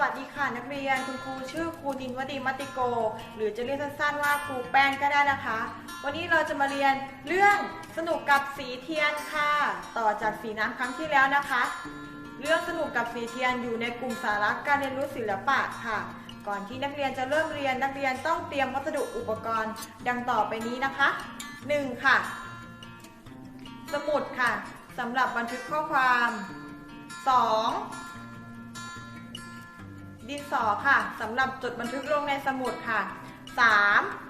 วัสดีค่ะนักเรียนคุณครูชื่อครูนินวดีมัตติโก หรือจะเรียกสั้นๆว่าครูแป้งก็ได้นะคะ วันนี้เราจะมาเรียนเรื่องสนุกกับสีเทียนค่ะ ต่อจากสีน้ำครั้งที่แล้วนะคะ เรื่องสนุกกับสีเทียนอยู่ในกลุ่มสาระการเรียนรู้ศิลปะค่ะ ก่อนที่นักเรียนจะเริ่มเรียนนักเรียนต้องเตรียมวัสดุอุปกรณ์ดังต่อไปนี้นะคะ 1. ค่ะ สมุดค่ะสำหรับบันทึกข้อความ 2. ดินสอค่ะสำหรับจดบันทึกลงในสมุดค่ะ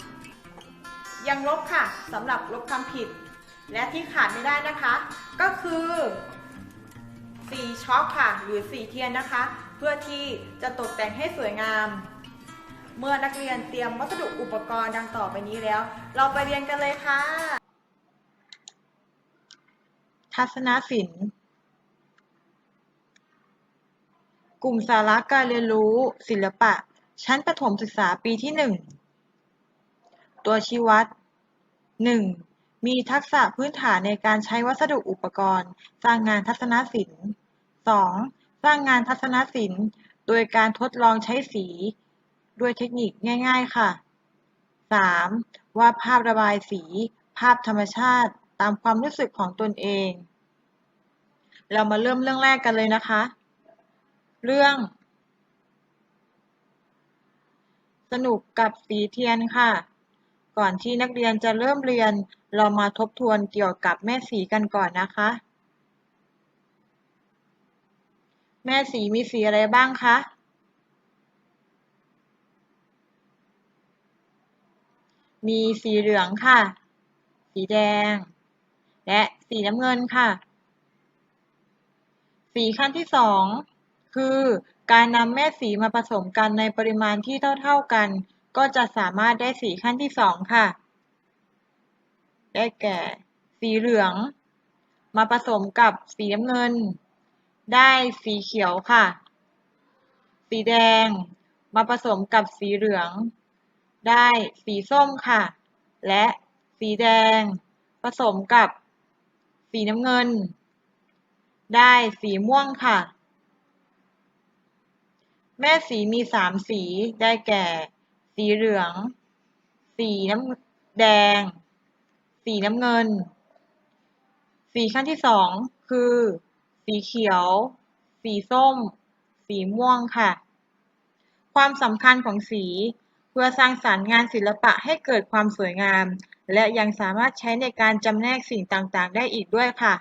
3. ยังลบค่ะสำหรับลบคำผิด และที่ขาดไม่ได้นะคะ ก็คือสีช็อกค่ะ หรือสีเทียนนะคะ เพื่อที่จะตกแต่งให้สวยงาม เมื่อนักเรียนเตรียมวัสดุอุปกรณ์ดังต่อไปนี้แล้ว เราไปเรียนกันเลยค่ะ ทัศนศิลป์ กลุ่มสาระการเรียนรู้ศิลปะ ชั้นประถมศึกษาปีที่ 1 ตัวชี้วัด 1. มีทักษะพื้นฐานในการใช้วัสดุอุปกรณ์ สร้างงานทัศนศิลป์ 2. สร้างงานทัศนศิลป์ โดยการทดลองใช้สี ด้วยเทคนิคง่ายๆค่ะ 3. วาดภาพระบายสี ภาพธรรมชาติตามความรู้สึกของตนเอง เรามาเริ่มเรื่องแรกกันเลยนะคะ เรื่อง สนุกกับสีเทียนค่ะ ก่อนที่นักเรียนจะเริ่มเรียน เรามาทบทวนเกี่ยวกับแม่สีกันก่อนนะคะ แม่สีมีสีอะไรบ้างคะมีสีเหลืองค่ะ สีแดง และสีน้ำเงินค่ะ สีขั้นที่สอง คือการนำแม่สีมาผสมกันในปริมาณที่เท่าๆกัน ก็จะสามารถได้สีขั้นที่สองค่ะ ได้แก่ สีเหลือง มาผสมกับสีน้ำเงิน ได้สีเขียวค่ะ สีแดง มาผสมกับสีเหลือง ได้สีส้มค่ะ และสีแดง ผสมกับสีน้ำเงิน ได้สีม่วงค่ะ แม่สีมีสามสีได้แก่ สีเหลือง สีน้ำแดง สีน้ำเงิน สีขั้นที่สองคือ สีเขียว สีส้ม สีม่วงค่ะ ความสำคัญของสีเพื่อสร้างสรรค์งานศิลปะให้เกิดความสวยงาม และยังสามารถใช้ในการจำแนกสิ่งต่างๆ ได้อีกด้วยค่ะ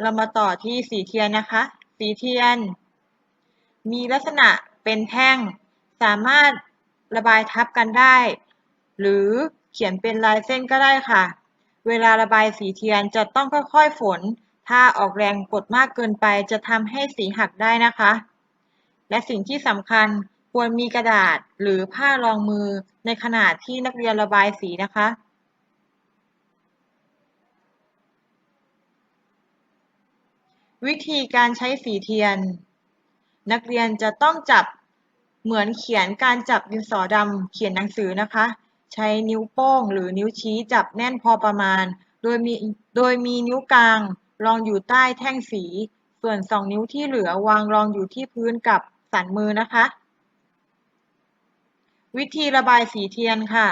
เรามาต่อที่สีเทียนนะคะ สีเทียน มีลักษณะเป็นแท่ง สามารถระบายทับกันได้ หรือเขียนเป็นลายเส้นก็ได้ค่ะ เวลาระบายสีเทียนจะต้องค่อยๆฝน ถ้าออกแรงกดมากเกินไปจะทำให้สีหักได้นะคะ และสิ่งที่สำคัญควรมีกระดาษหรือผ้ารองมือในขณะที่นักเรียนระบายสีนะคะ วิธีการใช้สีเทียน นักเรียนจะต้องจับเหมือนเขียนการจับดินสอดำเขียนหนังสือนะคะ ใช้นิ้วโป้งหรือนิ้วชี้จับแน่นพอประมาณ โดยมีโดยมีนิ้วกลางรองอยู่ใต้แท่งสี ส่วนสองนิ้วที่เหลือวางรองอยู่ที่พื้นกับสันมือนะคะ วิธีระบายสีเทียนค่ะ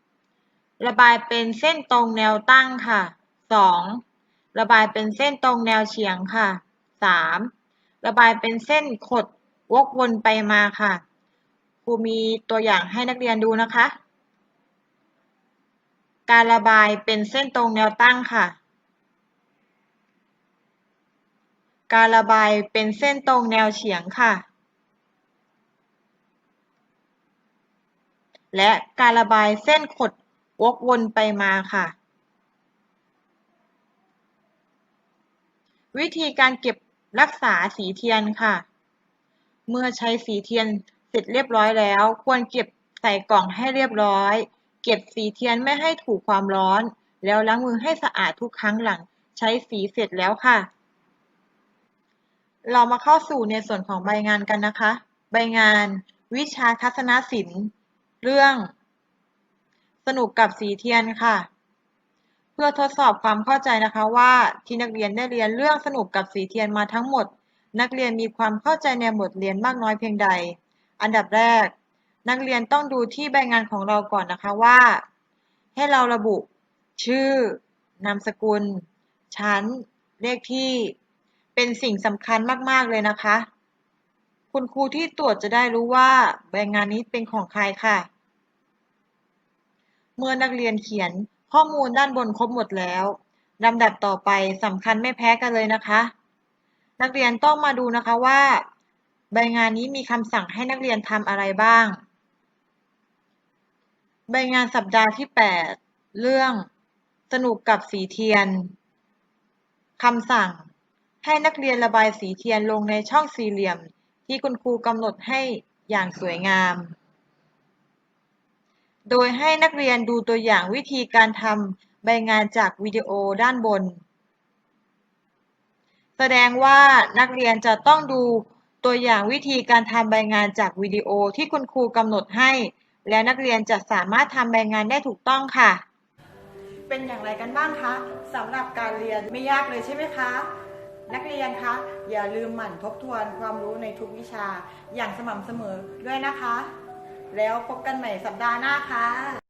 1. ระบายเป็นเส้นตรงแนวตั้งค่ะ 2. ระบายเป็นเส้นตรงแนวเฉียงค่ะ 3. ระบายเป็นเส้นขดวกวนไปมาค่ะ ครูมีตัวอย่างให้นักเรียนดูนะคะ การระบายเป็นเส้นตรงแนวตั้งค่ะ การระบายเป็นเส้นตรงแนวเฉียงค่ะ และการระบายเส้นขดวกวนไปมาค่ะ วิธีการเก็บ รักษาสีเทียนค่ะ เมื่อใช้สีเทียนเสร็จเรียบร้อยแล้ว ควรเก็บใส่กล่องให้เรียบร้อย เก็บสีเทียนไม่ให้ถูกความร้อน แล้วล้างมือให้สะอาดทุกครั้งหลังใช้สีเสร็จแล้วค่ะ เรามาเข้าสู่ในส่วนของใบงานกันนะคะ ใบงานวิชาทัศนศิลป์ เรื่อง สนุกกับสีเทียนค่ะ เพื่อทดสอบความเข้าใจนะคะว่าที่นักเรียนได้เรียนเรื่องสนุกกับสีเทียนมาทั้งหมด นักเรียนมีความเข้าใจในบทเรียนมากน้อยเพียงใด อันดับแรก นักเรียนต้องดูที่ใบงานของเราก่อนนะคะว่า ให้เราระบุ ชื่อ นามสกุล ชั้น เลขที่ เป็นสิ่งสำคัญมาก ๆ เลยนะคะ คุณครูที่ตรวจจะได้รู้ว่าใบงานนี้เป็นของใครค่ะ เมื่อนักเรียนเขียน ข้อมูลด้านบนครบหมดแล้วลำดับต่อไปสำคัญไม่แพ้กันเลยนะคะ นักเรียนต้องมาดูนะคะว่า ใบงานนี้มีคำสั่งให้นักเรียนทำอะไรบ้าง ใบงานสัปดาห์ที่ 8 เรื่อง สนุกกับสีเทียนคำสั่ง ให้นักเรียนระบายสีเทียนลงในช่องสี่เหลี่ยม ที่คุณครูกำหนดให้อย่างสวยงาม โดยให้นักเรียนดูตัวอย่างวิธีการทำใบงานจากวิดีโอด้านบน แสดงว่านักเรียนจะต้องดูตัวอย่างวิธีการทำใบงานจากวิดีโอที่คุณครูกำหนดให้ และนักเรียนจะสามารถทำใบงานได้ถูกต้องค่ะ เป็นอย่างไรกันบ้างคะสำหรับการเรียนไม่ยากเลยใช่ไหมคะนักเรียนคะอย่าลืมหมั่นทบทวนความรู้ในทุกวิชาอย่างสม่ำเสมอด้วยนะคะ แล้วพบกันใหม่สัปดาห์หน้าค่ะ